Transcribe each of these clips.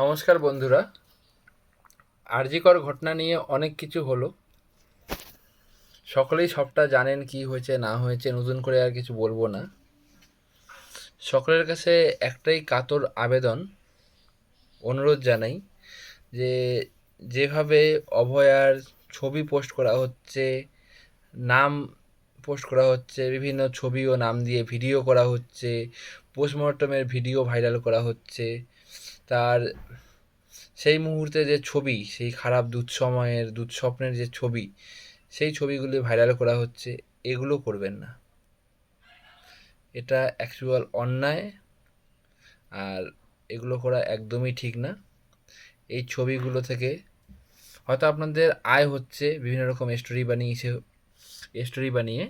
নমস্কার বন্ধুরা। আরজিকর ঘটনা নিয়ে অনেক কিছু হলো। সকলেই সবটা জানেন কি হয়েছে, না হয়েছে, নতুন করে আর কিছু বলব না। সকলের কাছে একটাই কাতর আবেদন, অনুরোধ জানাই যে যেভাবে অভয়ার ছবি পোস্ট করা হচ্ছে, নাম পোস্ট করা হচ্ছে, বিভিন্ন ছবি ও নাম দিয়ে ভিডিও করা হচ্ছে, পোস্টমর্টমের ভিডিও ভাইরাল করা হচ্ছে তার সেই মুহূর্তে যে ছবি, সেই খারাপ দুঃসময়ের, দুঃস্বপ্নের যে ছবি, সেই ছবিগুলি ভাইরাল করা হচ্ছে, এগুলো করবেন না। এটা অ্যাকচুয়াল অন্যায় আর এগুলো করা একদমই ঠিক না। এই ছবিগুলো থেকে হয়তো আপনাদের আয় হচ্ছে, বিভিন্ন রকম স্টোরি বানিয়েছে স্টোরি বানিয়ে,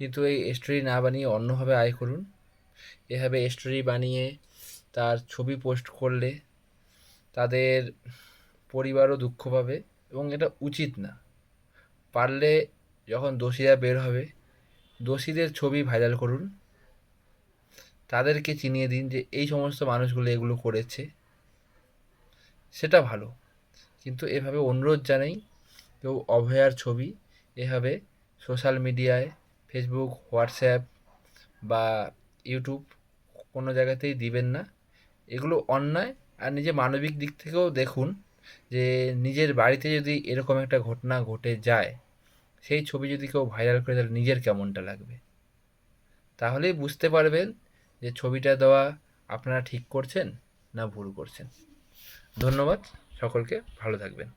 কিন্তু এই স্টোরি না বানিয়ে অন্যভাবে আয় করুন। এভাবে স্টোরি বানিয়ে তার ছবি পোস্ট করলে তাদের পরিবারও দুঃখ পাবে এবং এটা উচিত না। পারলে যখন দোষীরা বের হবে, দোষীদের ছবি ভাইরাল করুন। তাদেরকে চিনিয়ে দিন যে এই সমস্ত মানুষগুলো এগুলো করেছে। সেটা ভালো। কিন্তু এভাবে অনুরোধ জানাই, কেউ অভয়ার ছবি এভাবে সোশ্যাল মিডিয়ায় ফেসবুক হোয়াটসঅ্যাপ বা ইউটিউব কোনো জায়গাতেই দিবেন না। এগুলো অন্যায়। আর নিজে মানবিক দিক থেকেও দেখুন যে নিজের বাড়িতে যদি এরকম একটা ঘটনা ঘটে যায়, সেই ছবি যদি কেউ ভাইরাল করে, তাহলে নিজের কেমনটা লাগবে? তাহলেই বুঝতে পারবেন যে ছবিটা দেওয়া আপনারা ঠিক করছেন না ভুল করছেন। ধন্যবাদ, সকলকে ভালো থাকবেন।